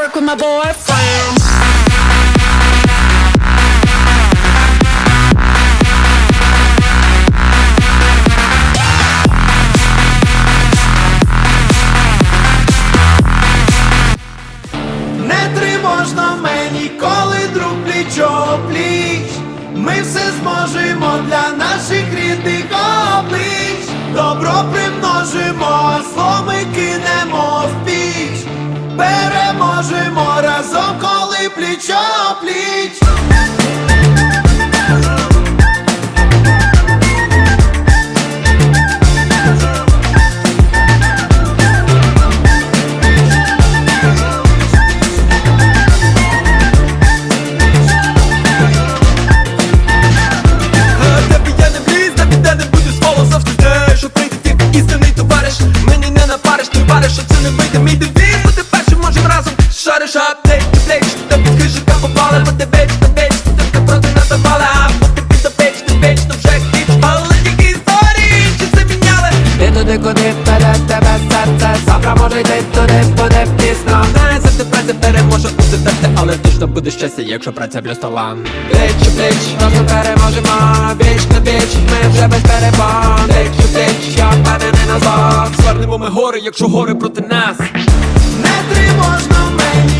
work with my boyfriend. Не тривожно мені, друг лічоплі, Ми все зможемо для нас. Joplin. Туди, куди вперед тебе серце Запра йти туди, буде пісно Не за завжди праця переможе у серце Але точно буде щастя, якщо праця плюс стола Пліч у пліч, разом переможемо Біч на біч, ми вже без перебан Пліч бич Я мене не назад Звернемо ми гори, якщо гори проти нас Не тривожно мені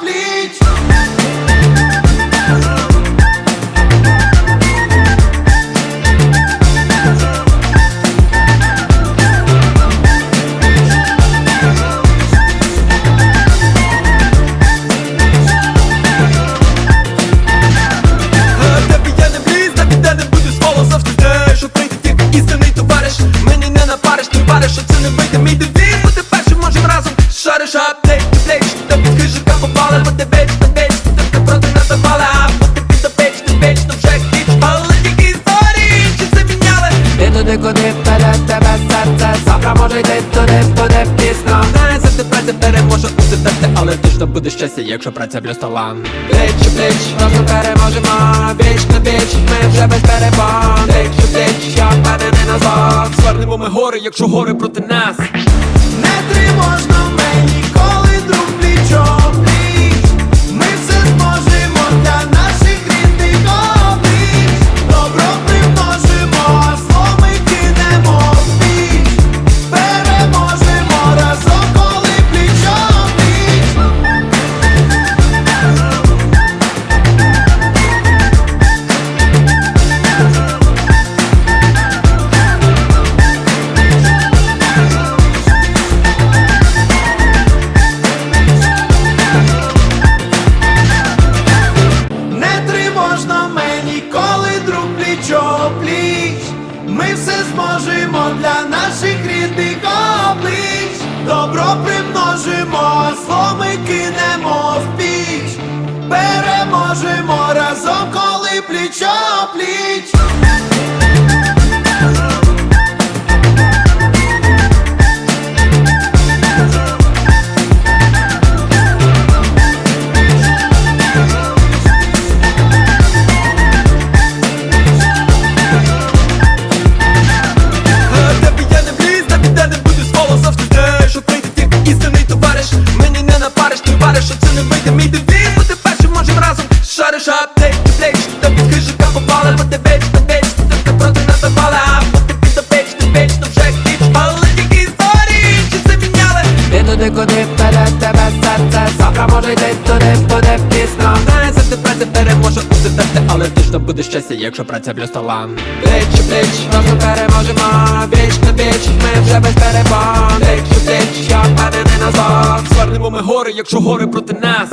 please. ти переможе у тебе, але точно буде щастя, якщо праця плюс талант Плеч у плеч, переможемо, віч на віч, ми вже без перебан Плеч у плеч, я впевнений назад Звернемо ми гори, якщо гори проти нас. добро примножимо, зло ми кинемо в піч, переможемо разом, коли пліч пліч. не вийде мій дебіт, бути першим можем разом. буде щастя, якщо праця плюс талант Плеч плеч, разом переможемо, віч на віч, ми вже без перебан Плеч плеч, я впевнений назад Звернемо ми гори, якщо гори проти нас.